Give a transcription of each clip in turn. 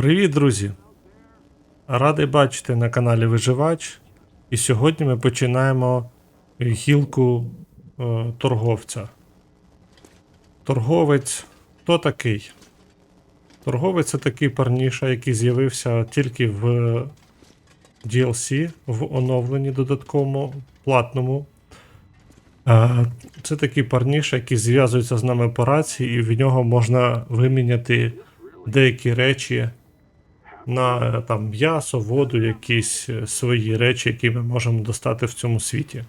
Привіт, друзі! Радий бачити на каналі Виживач. І сьогодні ми починаємо гілку е, торговця. Торговець хто такий? Торговець це такий парніша, який з'явився тільки в DLC, в оновленні додатковому платному. Е, Це такий парніша, який зв'язується з нами по рації, і в нього можна виміняти деякі речі на там м'ясо, воду, якісь е, свої речі, які ми можемо достати в цьому світі.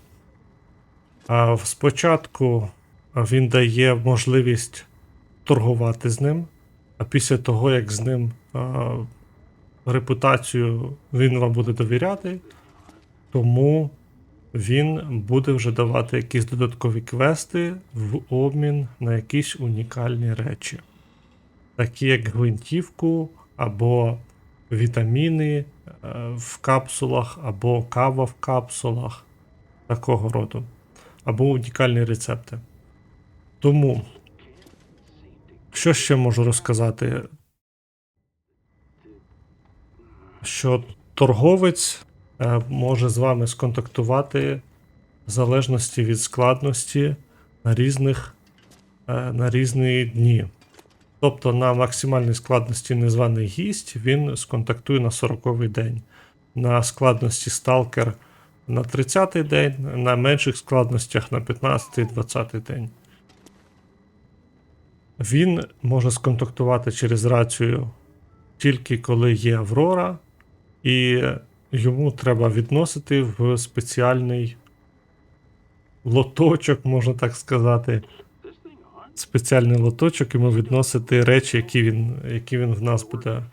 А спочатку він дає можливість торгувати з ним, а після того, як з ним а, репутацію він вам буде довіряти, тому він буде вже давати якісь додаткові квести в обмін на якісь унікальні речі такі як гвинтівку або вітаміни е, в капсулах, або кава в капсулах такого роду, або унікальні рецепти. Тому, що ще можу розказати? Що торговець е, може з вами сконтактувати в залежності від складності на різних е, на різні дні. Тобто на максимальній складності незваний гість він сконтактує на 40-й день. На складності сталкер на 30-й день, на менших складностях на 15-20 день. Він може сконтактувати через рацію тільки коли є Аврора, і йому треба відносити в спеціальний лоточок, можна так сказати спеціальний лоточок, ми відносити речі, які він, які він в нас буде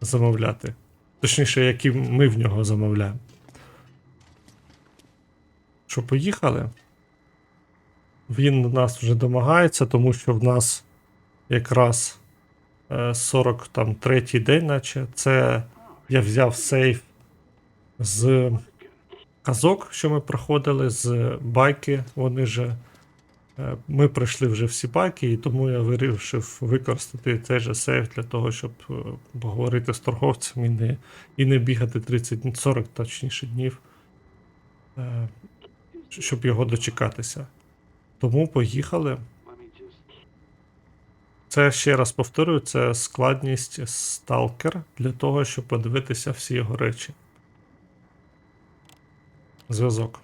замовляти. Точніше, які ми в нього замовляємо. Що, поїхали? Він нас вже домагається, тому що в нас якраз е, 43 день, наче. Це я взяв сейф з казок, що ми проходили, з байки. Вони же Ми пройшли вже всі паки, і тому я вирішив використати цей же сейф для того, щоб е, поговорити з торговцем і не, і не бігати 30, 40 точніше днів, е, щоб його дочекатися. Тому поїхали. Це ще раз повторюю, це складність сталкер для того, щоб подивитися всі його речі. Зв'язок.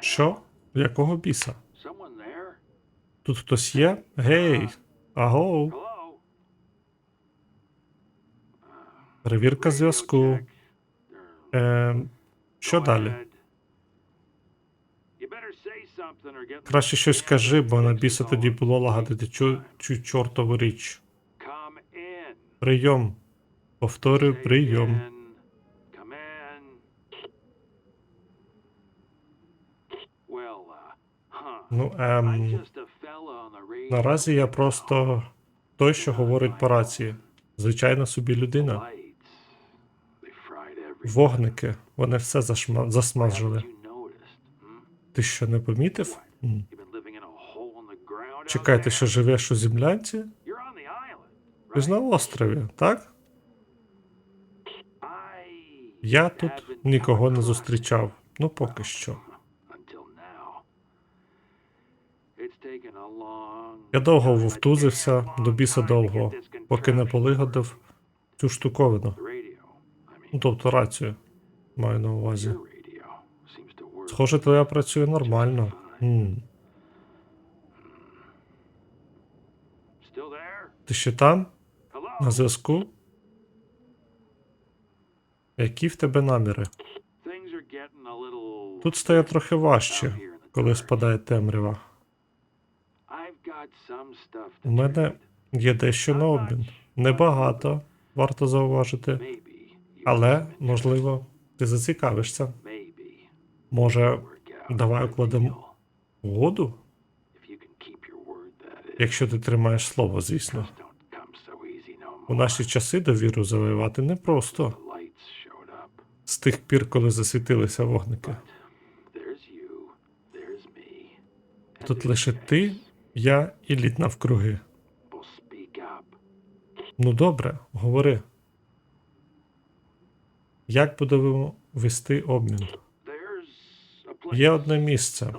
Що? Якого біса? Тут хтось є? Гей! Агоу! Перевірка зв'язку. Е, що далі? Краще щось скажи, бо на біса тоді було лагодити цю, цю чортову річ. Прийом. Повторюю, прийом. Ну, ем, наразі я просто той, що говорить по рації. Звичайно собі людина. Вогники, вони все зашма... засмажили. Hmm? Ти що не помітив? М. Чекай, ти що живеш у землянці? Ти ж на острові, так? Я тут нікого не зустрічав. Ну поки що. Я довго вовтузився, до біса довго, поки не полигодив цю штуковину. Ну тобто рацію маю на увазі. Схоже, твоя працює нормально. М. Ти ще там? На зв'язку? Які в тебе наміри? Тут стає трохи важче, коли спадає темрява. У мене є дещо на обмін. Небагато, варто зауважити. Але, можливо, ти зацікавишся. Може, давай укладемо угоду? Якщо ти тримаєш слово, звісно. У наші часи довіру завоювати непросто. З тих пір, коли засвітилися вогники. Тут лише ти, Я і лід навкруги. Ну добре, говори. Як будемо вести обмін? Є одне місце,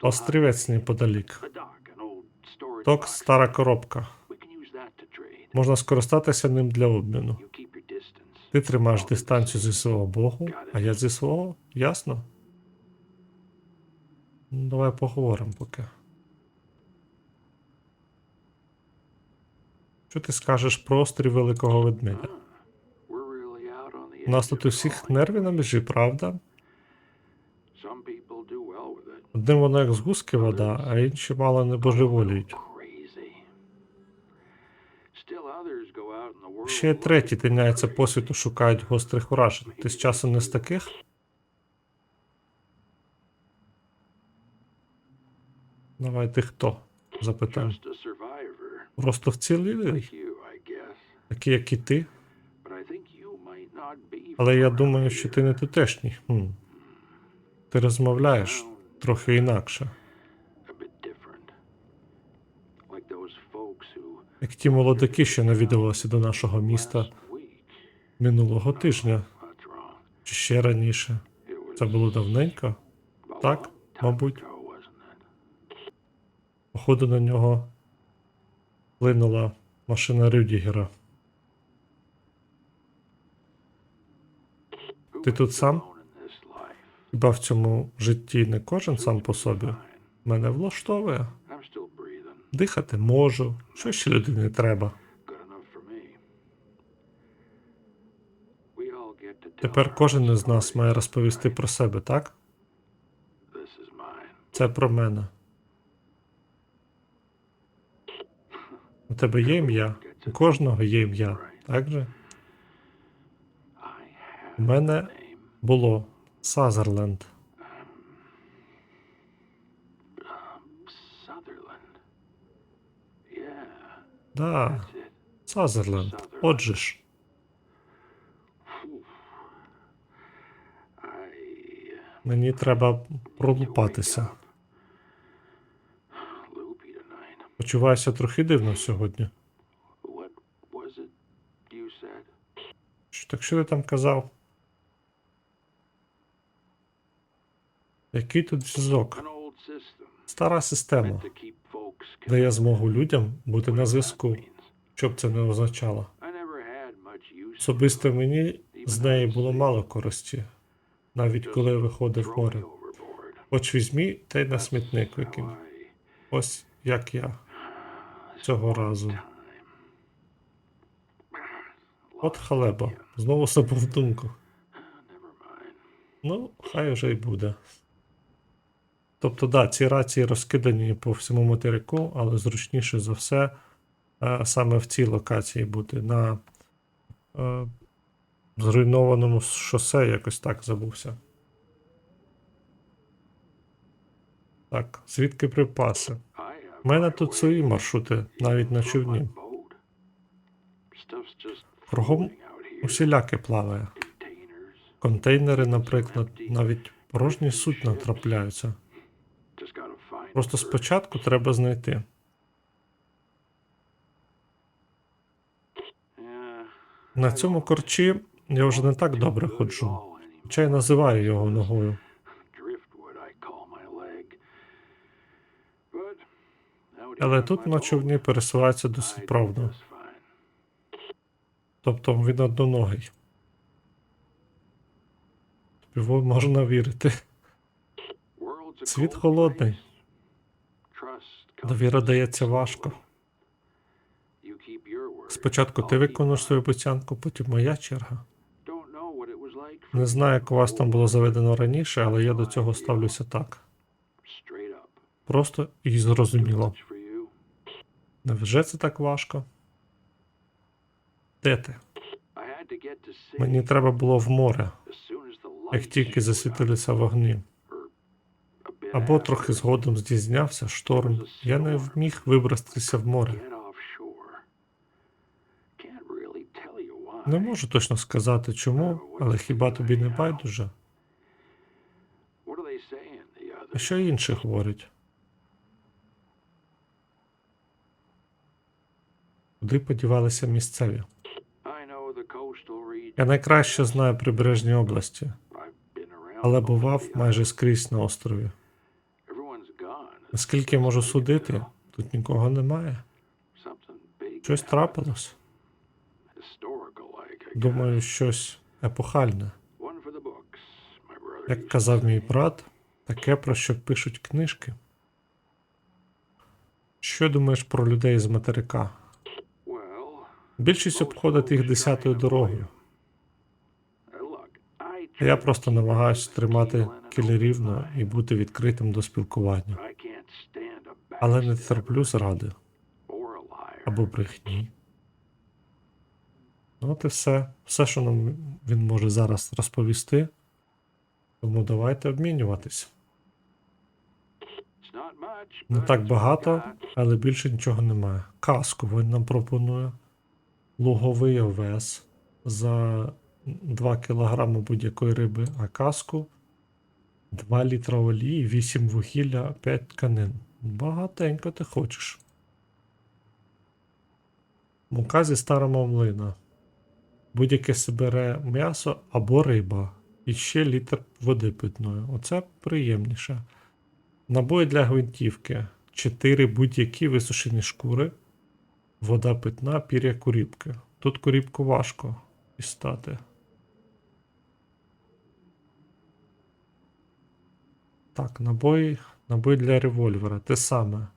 острівець неподалік. Ток стара коробка. Можна скористатися ним для обміну. Ти тримаєш дистанцію зі свого боку, а я зі свого, ясно? Ну, давай поговоримо поки. Що ти скажеш про острів Великого Ведмедя? У нас тут of у всіх нерві на межі, правда? Одним воно як з гуски вода, а інші мало не божеволіють. Ще треті тиняються по світу, шукають гострих вражень. Ти з часом не з таких? Давай ти хто? Запитаємо. Просто вціліли, Like you, I guess. такі як і ти. Але я думаю, що ти не тутешній. Хм. Ти розмовляєш трохи інакше, як ті молодики, що навідувалися до нашого міста минулого тижня, чи ще раніше. Це було давненько. так, мабуть. Походу на нього плинула машина Рюдігера. Ти тут сам? Хіба в цьому житті не кожен сам по собі? Мене влаштовує. Дихати можу. Що ще людині треба? Тепер кожен із нас має розповісти про себе, так? Це про мене. У тебе є ім'я? У кожного є ім'я, так же? У мене було Сазерленд. Да. Сазерленд. Отже ж. Мені треба пролупатися. Почуваюся трохи дивно сьогодні. Що, так що ти там казав? Який тут зв'язок? Стара система to keep змогу людям бути на зв'язку, що б це не означало. Особисто мені з неї було мало користі, навіть коли я виходив в море. Хоч візьмі та й на смітник викинь. Ось як я цього разу. От халеба. Знову думку. never mind. Ну, хай уже й буде. Тобто, да, ці рації розкидані по всьому материку, але зручніше за все е, саме в цій локації бути на е, зруйнованому шосе, якось так забувся. Так, звідки припаси? У мене тут свої маршрути, навіть на човні. Кругом усіляке плаває. Контейнери, наприклад, навіть порожні судна трапляються. Просто спочатку треба знайти. На цьому корчі я вже не так добре ходжу. Хоча й називаю його ногою. Але тут на човні пересувається досить fine. Тобто він одноногий. Тобі можна вірити. Світ холодний. Довіра дається важко. Спочатку ти виконуєш свою обіцянку, потім моя черга. Не знаю, як у вас там було заведено раніше, але я до цього ставлюся так. Просто і зрозуміло. Невже це так важко? Де ти? Мені треба було в море, як тільки засвітилися вогні. Або трохи згодом здійснявся шторм. Я не вміг вибратися в море. Не можу точно сказати чому, але хіба тобі не байдуже? А що інші говорять? Куди подівалися місцеві. Я найкраще знаю прибережні області, але бував майже скрізь на острові. Наскільки я можу судити, тут нікого немає. Щось трапилось. Думаю, щось епохальне. Як казав мій брат, таке про що пишуть книжки. Що думаєш про людей з материка? Більшість обходить їх десятою дорогою. Я просто keep намагаюсь тримати кілі рівно і бути відкритим до спілкування. Але не терплю зради або брехні. Ну, От і все. Все, що нам він може зараз розповісти. Тому давайте обмінюватись. Не так багато, але більше нічого немає. Каску він нам пропонує. Луговий овес за 2 кг будь-якої риби, а каску 2 літра олії, 8 вугілля, 5 тканин. Багатенько ти хочеш. Мука зі старого млина. Будь-яке собере м'ясо або риба. І ще літр води питної. Оце приємніше. Набої для гвинтівки. 4 будь-які висушені шкури. Вода питна, пір'я куріпки. Тут куріпку важко дістати. Так, набої, набої для револьвера. Те саме.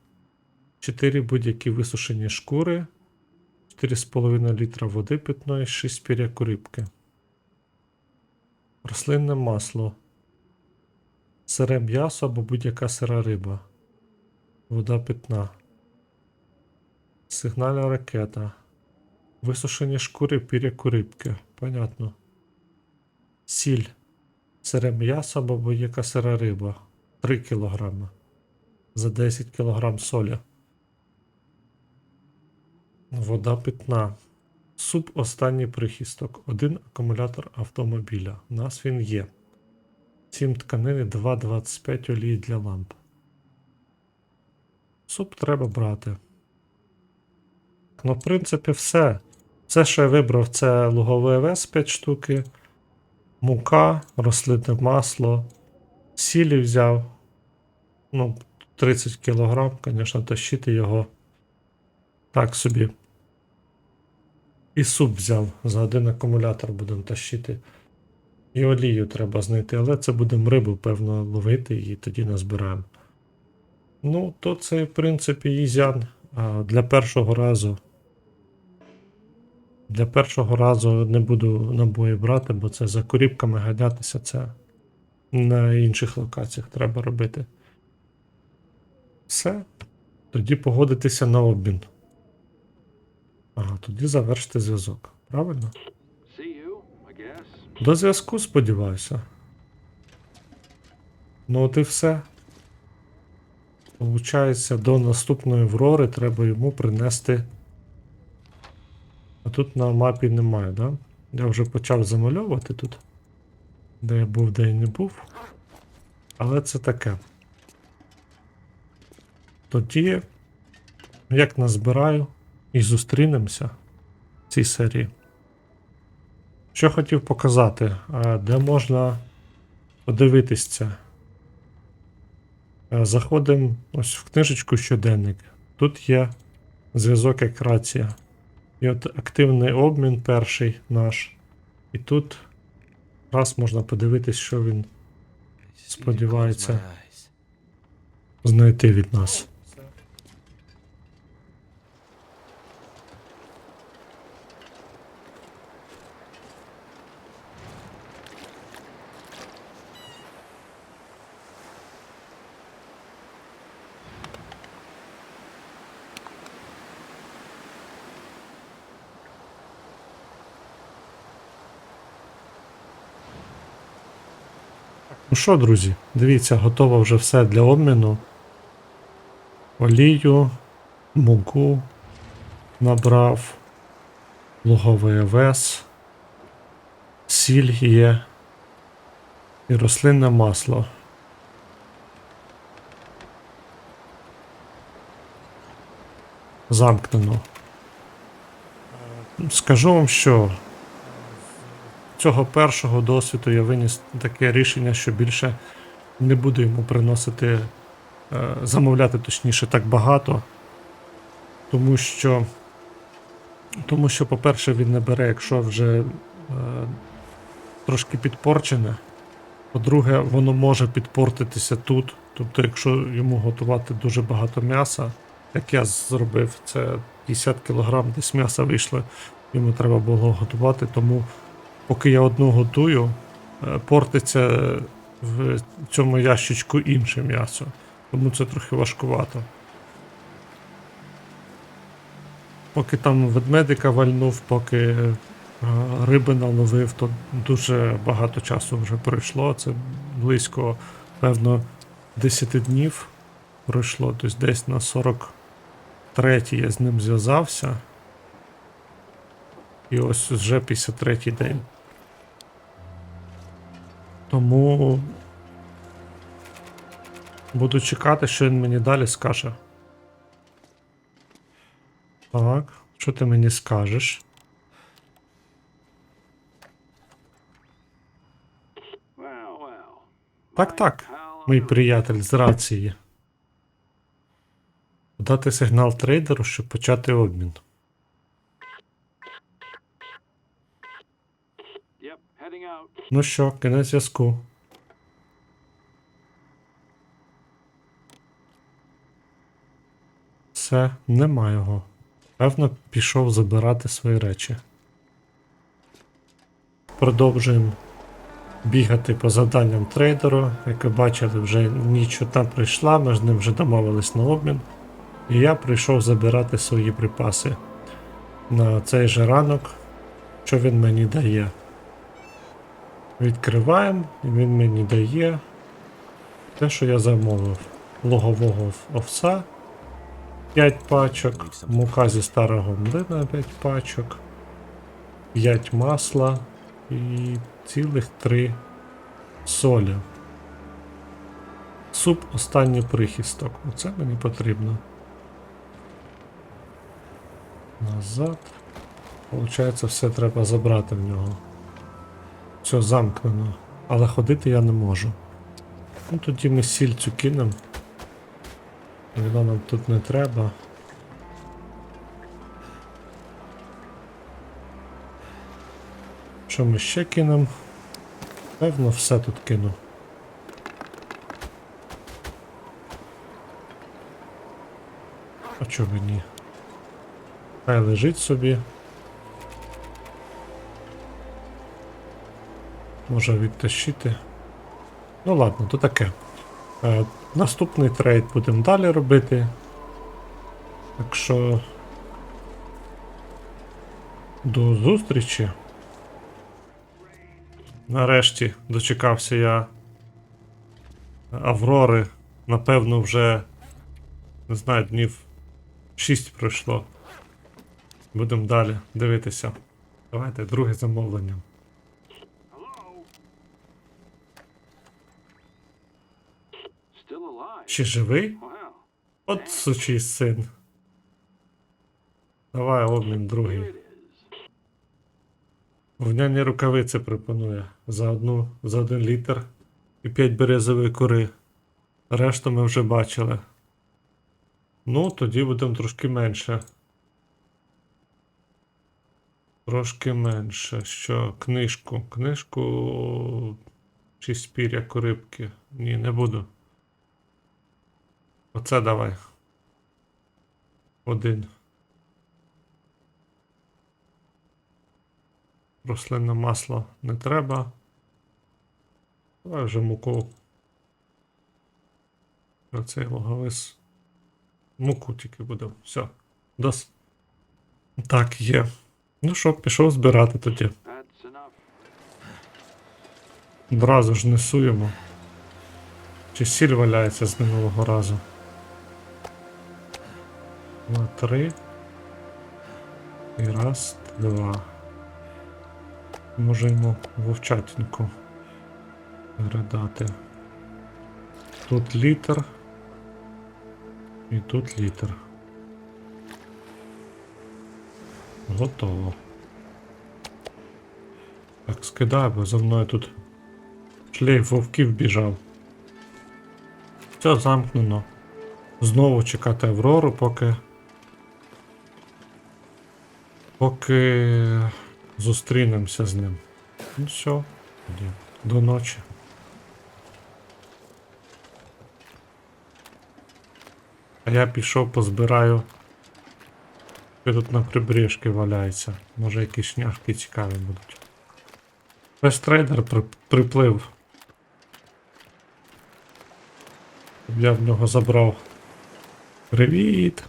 4 будь-які висушені шкури. 4,5 літра води питної, 6 пір'я куріпки. Рослинне масло. Сире м'ясо або будь-яка сира риба. Вода питна. Сигнальна ракета. Висушені шкури пір'я курибки. Понятно. Сіль. Сире м'ясо або будь-яка сира риба. 3 кг. За 10 кг солі. Вода питна. Суп останній прихисток. Один акумулятор автомобіля. У нас він є. 7 тканини, 2,25 олії для ламп. Суп треба брати. Ну, в принципі, все. Все, що я вибрав, це луговий овес 5 штуки, мука, рослинне масло, сілі взяв. Ну, 30 кг, звісно, тащити його так собі. І суп взяв. За один акумулятор будемо тащити. І олію треба знайти, але це будемо рибу, певно, ловити і тоді назбираємо. Ну, то це, в принципі, їзян а, для першого разу. Для першого разу не буду набої брати, бо це за корібками ганятися, це на інших локаціях треба робити. Все. Тоді погодитися на обмін. Ага, тоді завершити зв'язок. Правильно? До зв'язку, сподіваюся. Ну, от і все. Получається, до наступної Аврори треба йому принести. А тут на мапі немає, да? Я вже почав замальовувати тут. Де я був, де я не був. Але це таке. Тоді, як назбираю, і зустрінемося в цій серії. Що хотів показати, де можна подивитись це. Е, Заходимо ось в книжечку щоденник. Тут є зв'язок як рація. І от активний обмін перший наш. І тут раз можна подивитись, що він сподівається знайти від нас. Ну що, друзі, дивіться, готово вже все для обміну. Олію, муку набрав, луговий овес, сіль є і рослинне масло. Замкнено. скажу вам, що цього першого досвіду я виніс таке рішення, що більше не буду йому приносити, е, замовляти точніше так багато. Тому що, тому що, по-перше, він не бере, якщо вже е, трошки підпорчене. По-друге, воно може підпортитися тут. Тобто, якщо йому готувати дуже багато м'яса, як я зробив, це 50 кг десь м'яса вийшло, йому треба було готувати. Тому поки я одну готую, е, портиться в цьому ящичку інше м'ясо. Тому це трохи важкувато. Поки там ведмедика вальнув, поки е, риби наловив, то дуже багато часу вже пройшло. Це близько, певно, 10 днів пройшло. Тобто десь на 43 я з ним зв'язався. І ось вже 53 день. Тому буду чекати, що він мені далі скаже. Так, що ти мені скажеш? Так, так, мій приятель з рації. Дати сигнал трейдеру, щоб почати обмін. Ну що, кінець зв'язку. Все, нема його. Певно, пішов забирати свої речі. Продовжуємо бігати по завданням трейдеру. Як ви бачили, вже ніч одна прийшла, ми з ним вже домовились на обмін. І я прийшов забирати свої припаси на цей же ранок, що він мені дає. Відкриваємо, і він мені дає те, що я замовив. Логового овса 5 пачок, мука зі старого млина 5 пачок, 5 масла і цілих 3 солі. Суп останній прихисток. Оце мені потрібно. Назад. Получається, все треба забрати в нього. Все замкнено. Але ходити я не можу. Ну тоді ми сіль цю кинемо. Вона нам тут не треба. Що ми ще кинемо? Певно, все тут кину. А чого б ні? Хай лежить собі. Може відтащити. Ну ладно, то таке. Е, наступний трейд будемо далі робити. Так що. До зустрічі. Нарешті дочекався я Аврори. Напевно, вже не знаю, днів 6 пройшло. Будемо далі дивитися. Давайте друге замовлення. Ще живий? От сучий син. Давай обмін другий. it is. Вняні рукавиці пропонує за одну, за один літр і 5 березової кори. Решту ми вже бачили. Ну, тоді будемо трошки менше. Трошки менше. Що? Книжку. Книжку. Чи спір'я корибки. Ні, не буду. Оце давай. Один. Рослинне масло не треба. Давай вже муку. Оцей логовис. Муку тільки буде. Все. Дос. Так, є. Ну що, пішов збирати тоді. Одразу ж несуємо. Чи сіль валяється з минулого разу? Два, три. І раз, два. Може йому вовчатінку передати. Тут літр. І тут літр. Готово. Так, скидай, бо за мною тут шлейф вовків біжав. Все замкнено. Знову чекати Аврору, поки. Поки зустрінемося з ним. Ну все, до ночі. А я пішов позбираю. Що тут на прибережці валяється. Може якісь шняшки цікаві будуть. Весь трейдер при- приплив. Я в нього забрав. Привіт!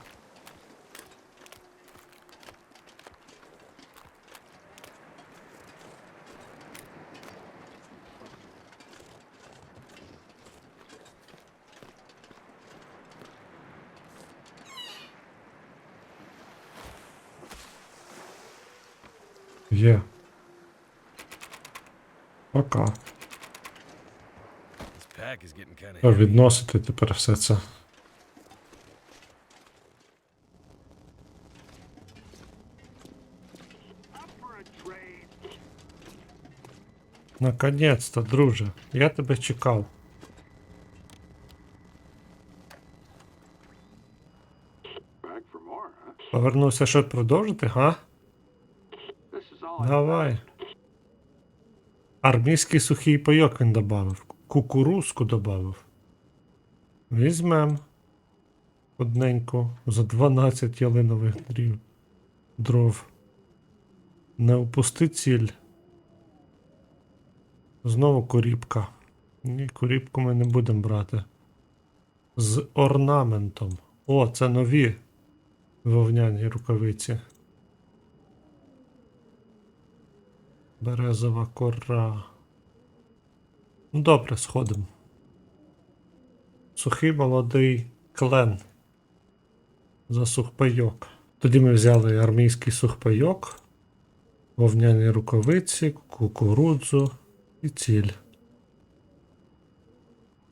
Відносити тепер все це. Наконець-то, друже. Я тебе чекав. Повернувся, щоб продовжити, га? Давай. Армійський сухий пайок він добавив. Кукурузку добавив. Візьмем. Одненьку за 12 ялинових дрів. Дров. Не упусти ціль. Знову коріпка. Ні, коріпку ми не будемо брати. З орнаментом. О, це нові вовняні рукавиці. Березова кора. Ну добре, сходимо. Сухий молодий клен. За сухпайок. Тоді ми взяли армійський сухпайок, вовняні рукавиці, кукурудзу і ціль.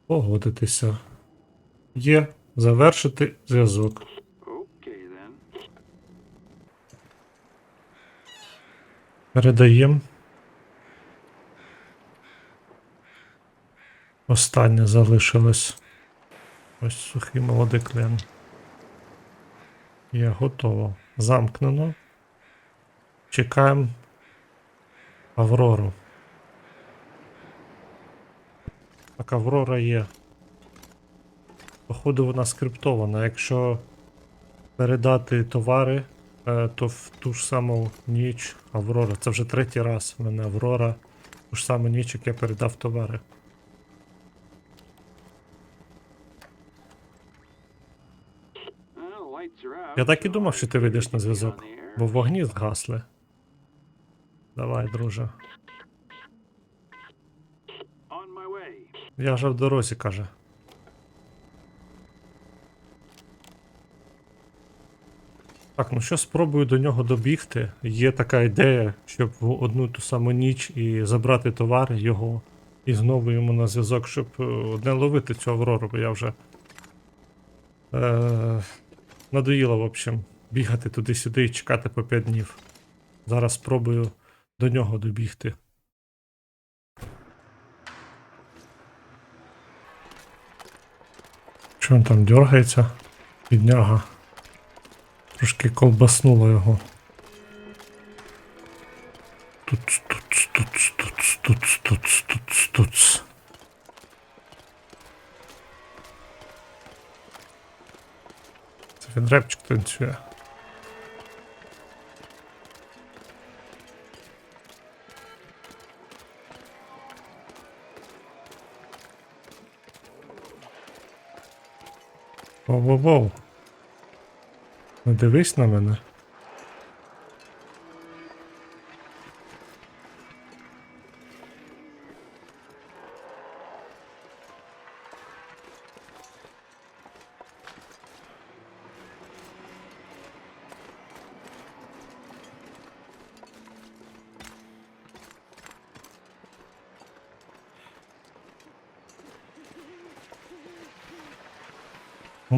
Погодитися. Є. Завершити зв'язок. Передаємо. Останнє залишилось. Ось сухий молодий клен. Є готово. Замкнено. Чекаємо Аврору. Так, Аврора є. Походу вона скриптована. Якщо передати товари, е, то в ту ж саму ніч Аврора. Це вже третій раз в мене Аврора. Ту ж саму ніч, як я передав товари. Я так і думав, що ти вийдеш на зв'язок, бо вогні згасли. Давай, друже. Я вже в дорозі, каже. Так, ну що спробую до нього добігти. Є така ідея, щоб в одну ту саму ніч і забрати товар його і знову йому на зв'язок, щоб е, не ловити цю аврору, бо я вже. Е, надоїло, в общем, бігати туди-сюди і чекати по 5 днів. Зараз спробую до нього добігти. Що він там дергається? Підняга. Трошки колбаснуло його. Туц, репчик танцює. Воу-воу-воу. Не дивись на мене.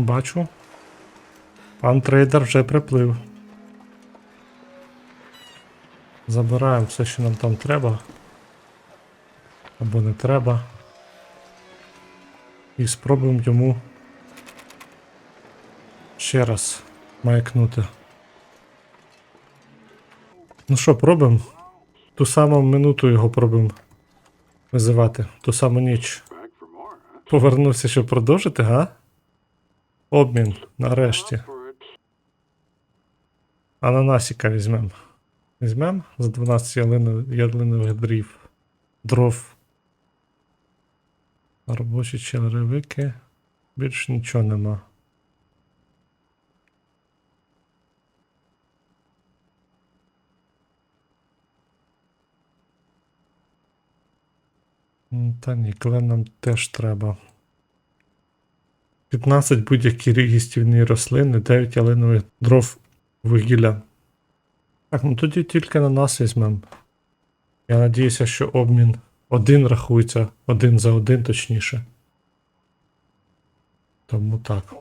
Бачу. Пан трейдер вже приплив. Забираємо все, що нам там треба. Або не треба. І спробуємо йому ще раз маякнути. Ну що, пробуємо? Ту саму минуту його пробуємо визивати. Ту саму ніч. Повернувся, щоб продовжити, га? Обмін, нарешті. Ананасіка візьмем. Візьмем за 12 ялини, ялинових дрів. Дров. Робочі черевики. Більш нічого нема. Та ні, клен нам теж треба. 15 будь-які їстівні рослини, 9 ялинових дров вугілля. Так, ну тоді тільки на нас візьмем. Я надіюся, що обмін один рахується, один за один точніше. Тому так.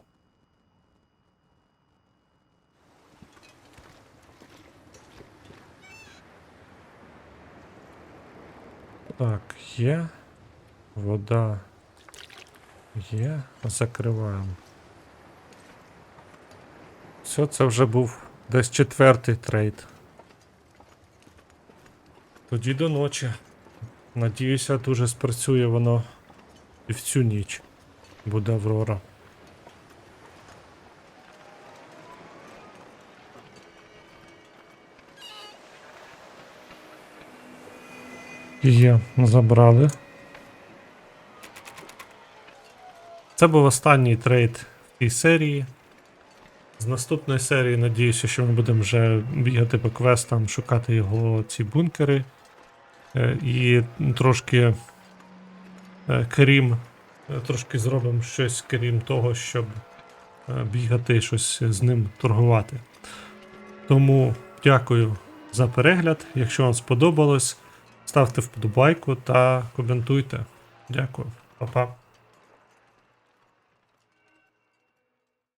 Так, є. Вода є. Закриваємо. Все, це вже був десь четвертий трейд. Тоді до ночі. Надіюся, дуже спрацює воно і в цю ніч буде Аврора. Є, забрали. Це був останній трейд в цій серії. З наступної серії надіюся, що ми будемо вже бігати по квестам, шукати його ці бункери. Е, І трошки е, крім, е, трошки зробимо щось крім того, щоб бігати щось з ним торгувати. Тому дякую за перегляд. Якщо вам сподобалось, ставте вподобайку та коментуйте. Дякую, Па-па.